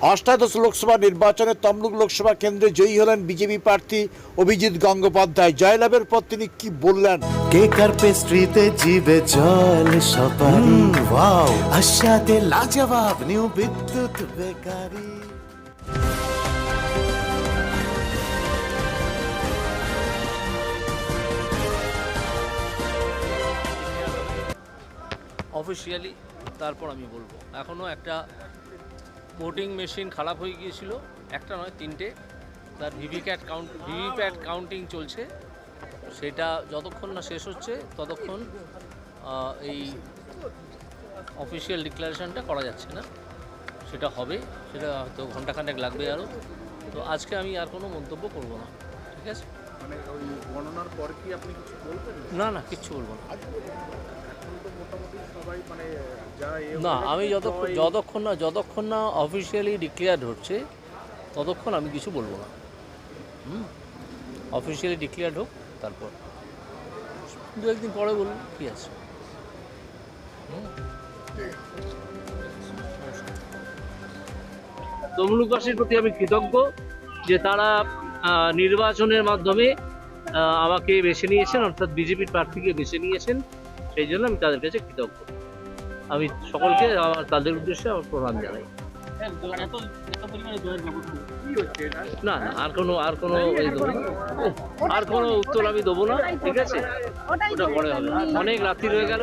অষ্টাদশ লোকসভা নির্বাচনে তমলুক লোকসভা কেন্দ্রে জয়ী হলেন বিজেপি প্রার্থী অভিজিৎ গঙ্গোপাধ্যায়। জয়লাভের পর তিনি কি বললেন? কেকার পেস্ট্রিতে জিবে জল সপারি ওয়াও। আশাতে লাজবাব নিউ বিদ্যুৎ বেকারি। অফিসিয়ালি তারপর আমি বলব। এখনও একটা ভোটিং মেশিন খারাপ হয়ে গিয়েছিল। একটা নয় তিনটে। তার ভিভিপ্যাট কাউন্ট ভিভিপ্যাট কাউন্টিং চলছে। সেটা যতক্ষণ না শেষ হচ্ছে ততক্ষণ এই অফিসিয়াল ডিক্লারেশনটা করা যাচ্ছে না। সেটা হবে সেটা হয়তো ঘন্টাখানেক লাগবে আরও তো আজকে আমি আর কোনো মন্তব্য করব না ঠিক আছে? মানে ওই গণনার পর কি আপনি না না কিচ্ছু বলব না। না আমি যতক্ষণ যতক্ষণ না যতক্ষণ না অফিসিয়ালি ডিক্লেয়ার হচ্ছে ততক্ষণ আমি কিছু বলব না। হুম? অফিসিয়ালি ডিক্লেয়ার হোক তারপর। দু একদিন পরে বলুন কি আছে। তমলুকবাসীর প্রতি আমি কৃতজ্ঞ যে তারা আহ, নির্বাচনের মাধ্যমে আহ, আমাকে বেছে নিয়েছেন অর্থাৎ বিজেপির প্রার্থীকে বেছে নিয়েছেন। সেই জন্য আমি তাদের কাছে কৃতজ্ঞ। আমি সকলকে আমার তাদের উদ্দেশ্যে আমার প্রণাম জানাই। কি হচ্ছে এটা? না না আর কোনো আর কোনো এই দেবো না। আর কোনো উত্তর আমি দেবো না ঠিক আছে? ওটা পরে হবে। অনেক রাত্রি রয়ে গেল।